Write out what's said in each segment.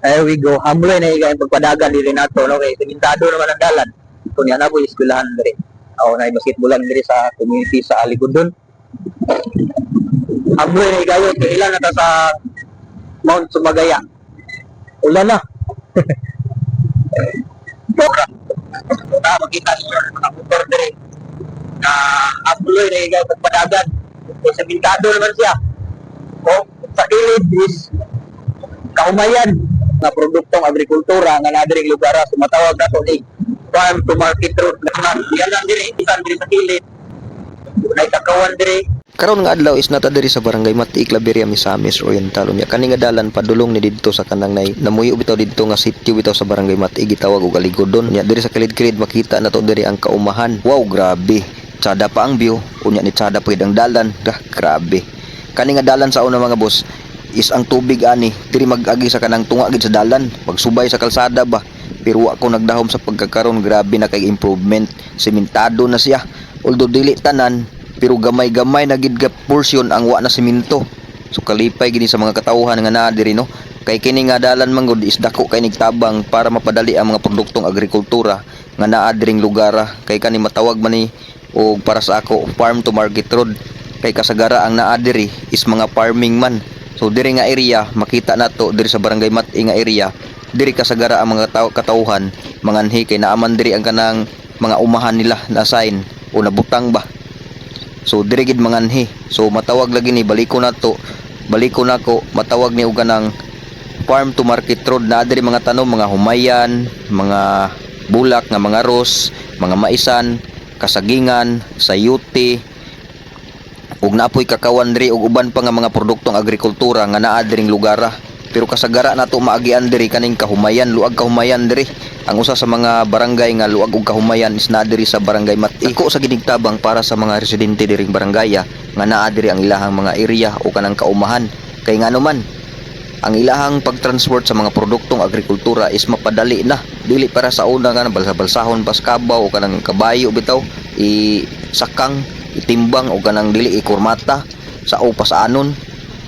There we go. Hamloy na higay pagpadagan dili nato no kay simentado naman ang dalan. Kunya na po eskwelahan diri. Ako na basketballan diri sa community sa Aligudon. Hamloy na higay kay ilan na ta sa Mount Sumagaya. Ulan na. Sobra. Na makita niyo ang motor diri. Na hamloy na higay pagpadagan. Kay simentado naman siya. O sa kilid is kaumayan nga produktong agrikultura nga na diri lugar sumatawag nato ni farm to market road nga yan lang diri isan diri sa kilid nay takawan diri Karon nga adlaw is nata diri sa barangay Mati, Claveria, Misamis Oriental. Unya kani nga dalan padulong ni didto sa kanang nay namuyo bitaw didto nga sitio bitaw sa barangay Mati gitawag og Aligodon. Unya diri sa kilid-kilid makita nato diri ang kaumahan. Wow, grabe. Tsada pa ang view. Unya ni tsada ang dalan. Dah, grabe. Kani nga dalan sa una mga boss is ang tubig ani diri mag-agi sa kanang tunga gid sa dalan. Pagsubay sa kalsada ba. Pero ako nagdahom sa pagkakaroon grabe na kay improvement. Sementado na siya. Although dili tanan pero gamay-gamay na gid portion ang wa na semento so kalipay gini sa mga katawhan nga naa diri no kay kini nga dalan man gud is dako kay nigtabang para mapadali ang mga produktong agrikultura nga naa diring lugara kay kani matawag man ni o para sa ako farm to market road kay kasagara ang naa diri is mga farming man so diri nga area makita nato diri sa barangay Mati nga area. Diri kasagara ang mga taw- katawhan manganhi kay naaman diri ang kanang mga umahan nila na sign. O nabutang ba? So dire gid manganhi. So matawag lagi ni baliko na to. Baliko na ko. Matawag ni og kanang farm to market road. Na diri mga tanom mga humayan, mga bulak nga mga ros, mga maisan, kasagingan, sayuti, ug naapoy kakawan diri ug uban pa nga mga produktong agrikultura nga naa diring lugara. Pero kasagara nato maagian diri kaning kahumayan, luag kahumayan diri. Ang usa sa mga barangay nga luag ug kahumayan is naa diri sa barangay Mati. Ako sa ginigtabang para sa mga residente diring barangaya nga naa diri ang ilahang mga area o kanang kaumahan. Kay nga naman ang ilahang pagtransport sa mga produktong agrikultura is mapadali na dili para sa una nga balsa-balsahon pas kabaw o kanang kabayo bitaw i sakang itimbang o kanang dili ikurmata sa o pasaanon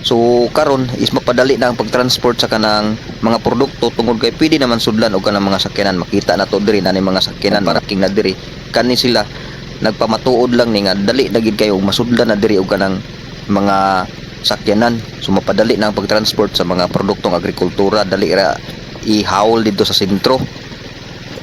so karon is mapadali na ang pagtransport sa kanang mga produkto tungod kay pwede naman sudlan og kanang mga sakyanan. Makita na to diri na ni mga sakyanan paraking na diri. Kani sila nagpamatuod lang ni nga dali na gid kayo masudlan na diri og kanang mga sakyanan. So mapadali na ang pagtransport sa mga produktong agrikultura. Dali ra ihawol dito sa sentro.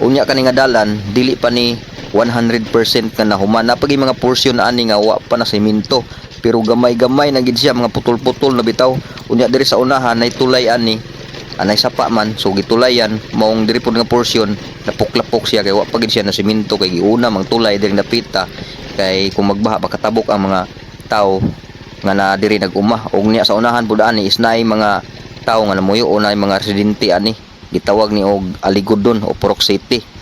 Unya kani nga dalan dili pa ni 100% nga nahuman napagi mga portion ani nga wa pa na semento. Pero gamay-gamay na gid siya mga putol-putol na bitaw. Unya diri sa unahan nay tulay ani. Anay sapa man so gitulayan. Maong diri pud nga portion napuklapok siya kay wa pa gid siya na semento kay giuna mang tulay diri napita. Kay kung magbaha bakatabok ang mga tao nga na diri naguma. Og niya sa unahan pud ani is naay mga tao nga namuyo o naay mga residente ani. Gitawag ni og Aligodon o Purok City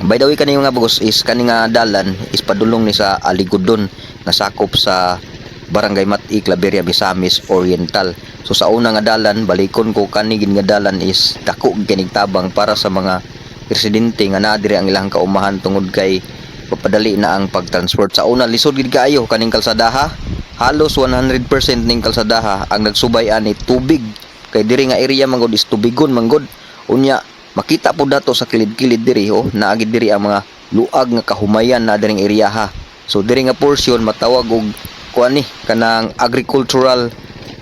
By the way kani mga boss is kani nga dalan is padulong ni sa Aligodon nga sakop sa Barangay Mati, Claveria, Misamis, Oriental. So sa una nga dalan balikon ko kani gid nga dalan is dako kinig tabang para sa mga residente nga naa diri ang ilang kaumahan tungod kay papadali na ang pagtransport. Sa una lisod gid kaayo kaning kalsadaha halos 100% ning kalsadaha ang nagsubay ani tubig. Kay diri nga area manggod is tubigon manggod. Unya makita po dato sa kilid-kilid diri oh. Naagid diri ang mga luag nga kahumayan na diring area ha. So diri nga portion matawag og kuan ni kanang agricultural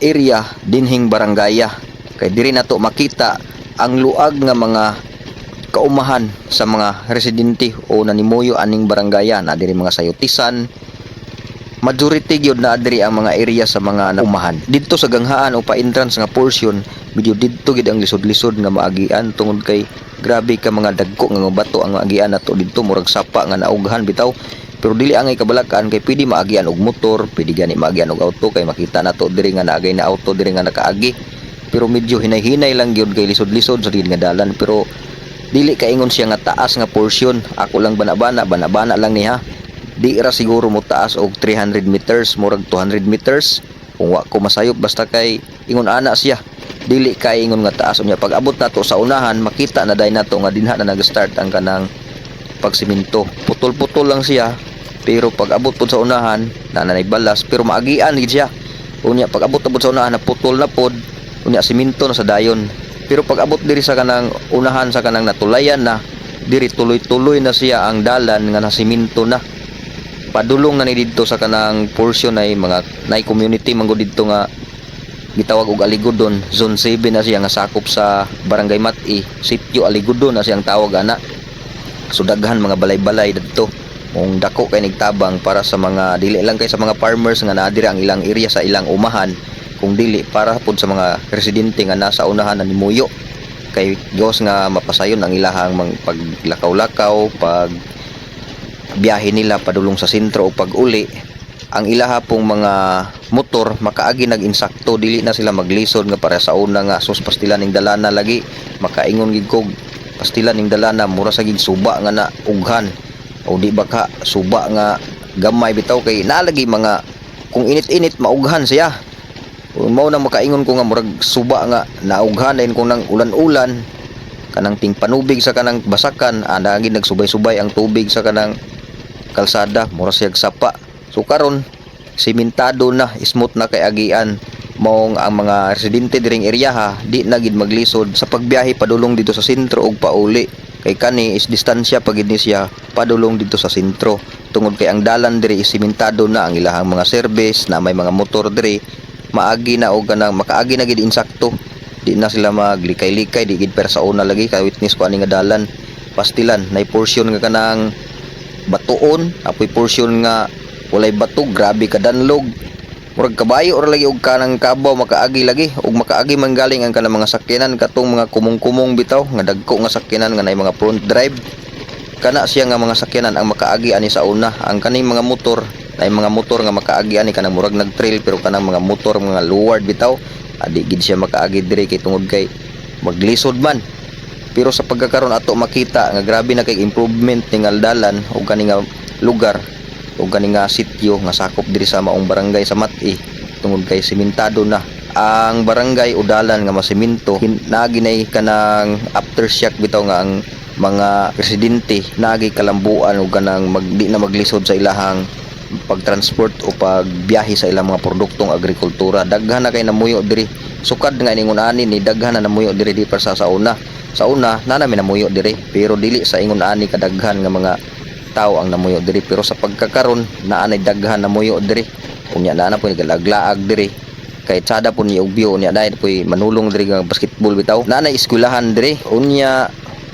area dinhing barangaya. Kay diri nato makita ang luag nga mga kaumahan sa mga residente o nanimuyo aning barangaya na diri mga sayutisan majority gyud na diri ang mga area sa mga naumahan. Didto sa ganghaan o pa-entrance nga portion medyo didto gid ang lisod-lisod nga maagian. Tungod kay grabe ka mga dagko nga bato ang maagian nato didto. Murag sapa nga naughan bitaw. Pero dili angay kabalakan kay pwede maagian og motor pwede gani maagian og auto kay makita nato diri nga naagay na auto diri nga nakaagi. Pero medyo hinay-hinay lang gyud kay lisod-lisod sa gid nga dalan. Pero dili kaingon siya nga taas nga portion ako lang banabana banabana lang niya. Di ra siguro mo taas og 300 meters murag 200 meters. Kung wa ko masayop basta kay ingon ana siya dili kay ingon nga taas. Unya pag abot nato sa unahan makita na dai nato nga dinha na nag-start ang kanang pagsiminto. Putol-putol lang siya pero pag abot pud sa unahan na nanay balas pero maagian gid siya. Unya pag abot abot sa unahan na putol na pod unya siminto na sa dayon. Pero pag abot diri sa kanang unahan sa kanang natulayan na diri tuloy-tuloy na siya ang dalan nga nasiminto na. Padulong na ni didto sa kanang portion ay mga nay community manggo didto nga gitawag og Aligodon. Zone 7 na siya nga sakop sa Barangay Mati. Sitio Aligodon na siyang tawag ana. So daghan mga balay-balay didto mong dako kay nigtabang para sa mga dili lang kay sa mga farmers nga naa diri ang ilang area sa ilang umahan. Kung dili para pud sa mga residente nga nasa unahan na nimuyo kay Dios nga mapasayon ang ilahang mang paglakaw-lakaw pag biyahe nila padulong sa sentro o pag uli ang ilaha pong mga motor makaagi nag-insakto dili na sila maglisod nga para sa una nga sus pastilan ning dalana lagi. Makaingon gid kog pastilan ning dalana mura sa gid suba nga na ughan. O di ba ka suba nga gamay bitaw kay naalagi mga kung init-init maughan siya. Mao na makaingon ko nga murag suba nga naughan dayon kung nang ulan-ulan. Kanang ting panubig sa kanang basakan ana gid nagsubay-subay ang tubig sa kanang kalsada mura siyag sapa so karon simentado na smooth na kay agian. Maong ang mga residente diring area ha di na gid maglisod. Sa pagbiyahe padulong dito sa sentro ug pauli. Kay kani is distansya pagid siya padulong dito sa sentro. Tungod kay ang dalan diri is simentado na ang ilahang mga service na may mga motor diri. Maagi na og kanang makaagi na gid insakto. Di na sila maglikay-likay di gid per sa una lagi kay witness ko ani nga dalan. Pastilan nay portion nga kanang batuon apoy portion nga walay bato grabe ka danlog. Murag kabayo or lagi og kanang kabaw makaagi lagi. Ug makaagi man galing ang kanang mga sakyanan katong mga kumong-kumong bitaw. Nga dagko nga sakyanan nga nay mga front drive. Kana siya nga mga sakyanan ang makaagi ani sa una. Ang kaning mga motor nay mga motor nga makaagi ani. Kanang murag nag-trail pero kanang mga motor mga luward bitaw adi gid siya makaagi diri kay tungod kay maglisod man. Pero sa pagkakaroon ato makita nga grabe na kay improvement ni nga dalan o kani nga lugar o kani nga sityo nga sakop diri sa maong barangay sa Mati tungod kay simentado na. Ang barangay o dalan nga masiminto naginay kanang aftershock bitaw nga ang mga residente. Nagi kalambuan o kanang mag, di na maglisod sa ilahang pagtransport o pagbiyahe sa ilang mga produktong agrikultura. Daghan na kay namuyo diri. Sukad nga ningon ani ni daghan na namuyo diri di sa sa una sa una na namin namuyo diri pero dili sa ingon ani kadaghan nga mga tao ang namuyo diri pero sa pagkakaron naa nay daghan namuyo diri. Unya na na po galaglaag diri. Kay tsada po ni Ugbio unya dahil po manulong diri nga basketball bitaw. Na nay eskwelahan diri. Unya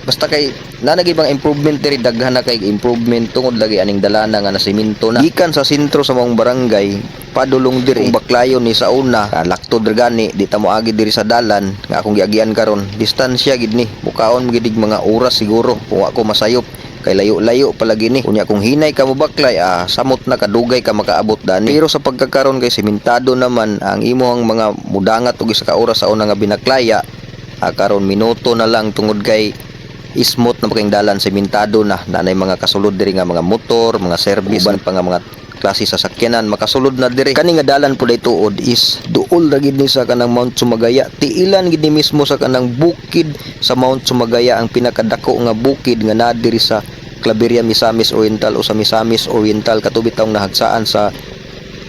basta kay nanagi bang improvement diri daghan na kay improvement. Tungod lagi aning dalana nga nasiminto na. Gikan sa sentro sa mong barangay padulong diri. Baklayon ni sa una ah, lakto gani di ta mo agi diri sa dalan. Nga akong giagian karon distansya gid ni. Mukaon gidig mga oras siguro kung ako masayop kay layo-layo palagi ni. Unya kung hinay ka mo baklay ah samot na kadugay ka makaabot dani. Pero sa pagkakaron kay simentado naman ang imong mga mudangat og isa ka oras sa una nga binaklaya ah, karon minuto na lang tungod kay smooth na making dalan sementado na. Nanay mga kasulod diri nga mga motor mga service uban. pa nga mga klase sa sakyanan makasulod na diri. Kani nga dalan pud tuod is duol ra gid ni sa kanang Mount Sumagaya. Tiilan gid ni mismo sa kanang bukid sa Mount Sumagaya ang pinakadako nga bukid nga naa diri sa Claveria Misamis Oriental o sa Misamis Oriental katubi taong nahagsaan sa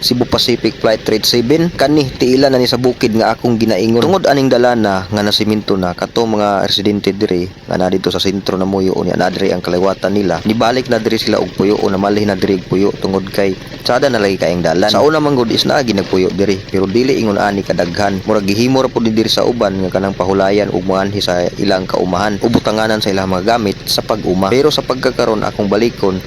Cebu Pacific Flight 37 kani tiila na ni sa bukid nga akong ginaingon. Tungod aning dalana nga nasiminto na kato mga residente diri nga na dito sa sentro na muyo unya na diri ang kaliwatan nila. Nibalik na diri sila og puyo o namalih na diri puyo tungod kay sada na lagi kaayong dalan. Sa una man is naa ginagpuyo diri pero dili ingon ani kadaghan. Murag gihimo ra pud diri sa uban nga kanang pahulayan ug manganhi sa ilang kaumahan. O butanganan sa ilang mga gamit sa pag-uma. Pero sa pagkakaron akong balikon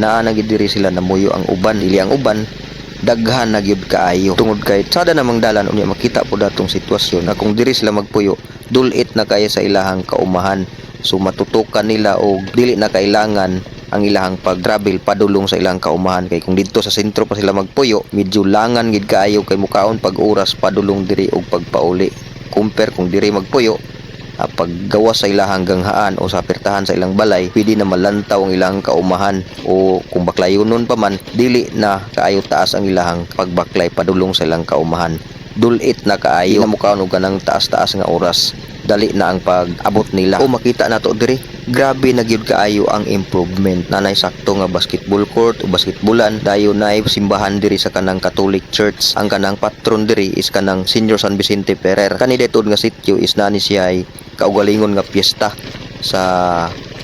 naa na gid diri sila namuyo ang uban. Dili ang uban daghan na gyud kaayo. Tungod kay sada namang dalan unya makita po datong sitwasyon na kung diri sila magpuyo dulit na kaya sa ilahang kaumahan. So matutukan nila og dili na kailangan ang ilahang pag-travel padulong sa ilang kaumahan. Kay kung dito sa sentro pa sila magpuyo medyo langan gid kaayo kay mukaon pag oras padulong diri og pagpauli. Compare kung diri magpuyo ah, paggawa sa ilahang ganghaan o sa pertahan sa ilang balay pwede na malantaw ang ilang kaumahan o kung baklayonon pa man dili na kaayo taas ang ilahang pagbaklay padulong sa ilang kaumahan. Dulit na kaayo. Na mukaon og kanang taas-taas nga oras dali na ang pag-abot nila. O makita nato diri grabe na gyud kaayo ang improvement. Nanay sakto nga basketball court o basketballan. Dayon na simbahan diri sa kanang Catholic Church. Ang kanang patron diri is kanang Senior San Vicente Ferrer. Kani detod nga sitio is nani siya ay kaugalingon nga piyesta sa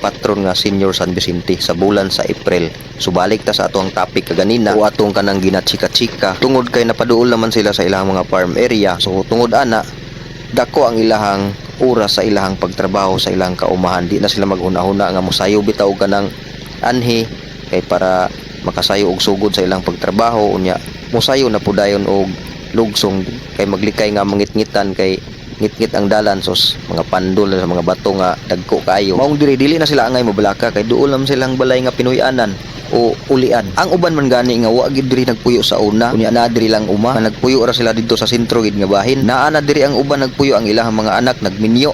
patron nga Senior San Vicente sa bulan sa April. Subalik ta sa atong topic kaganina o atong kanang ginachika-chika tungod kay napaduol naman sila sa ilang mga farm area. So tungod ana dako ang ilahang oras sa ilahang pagtrabaho sa ilang kaumahan. Di na sila maghuna-huna nga mosayo bitaw ka ng anhi kay para makasayo og sugod sa ilang pagtrabaho. Unya mosayo na pudayon og lugsong kay maglikay nga mangitngitan kay ngitngit ang dalan sos mga pandol sa mga bato nga dagko kayo maong diri dili na sila angay mobalaka kay duol naman silang balay nga pinuy-anan o ulian. Ang uban man gani nga wa gid diri nagpuyo sa una unya na diri lang uma. Nagpuyo ra sila didto sa sentro gid nga bahin. Naa na diri ang uban nagpuyo ang ilahang mga anak nagminyo.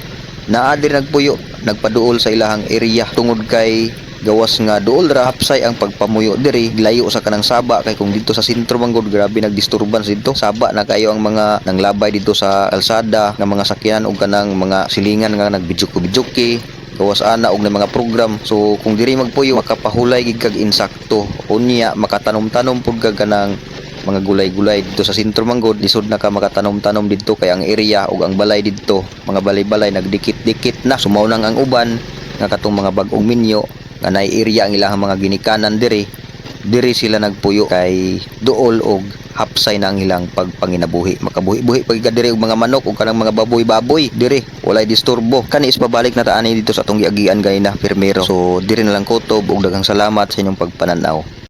Naa diri nagpuyo nagpaduol sa ilahang area. Tungod kay gawas nga duol ra hapsay ang pagpamuyo diri layo sa kanang saba kay kung dito sa sentro man gud grabe nagdisturbance dito. Saba na kayo ang mga nanglabay dito sa kalsada nga mga sakyanan ug kanang mga silingan nga nagbidyuk-bidyuki gawas ana og na mga program. So kung diri magpuyo makapahulay gid kag insakto. Unya makatanom-tanom pud kag kanang mga gulay-gulay dito sa sentro manggod lisod na ka makatanom-tanom dito kay ang area ug ang balay dito mga balay-balay nagdikit-dikit na. Sumaw nang ang uban nga katong mga bag-ong minyo nga nay area ang ilahang mga ginikanan diri diri sila nagpuyo kay duol og hapsay na ang ilang pagpanginabuhi. Makabuhi-buhi pag diri og mga manok ug kanang mga baboy-baboy diri walay disturbo. Kani is pabalik na taani dito sa atong giagian gay na pirmero. So diri na lang kutob ug daghang salamat sa inyong pagpananaw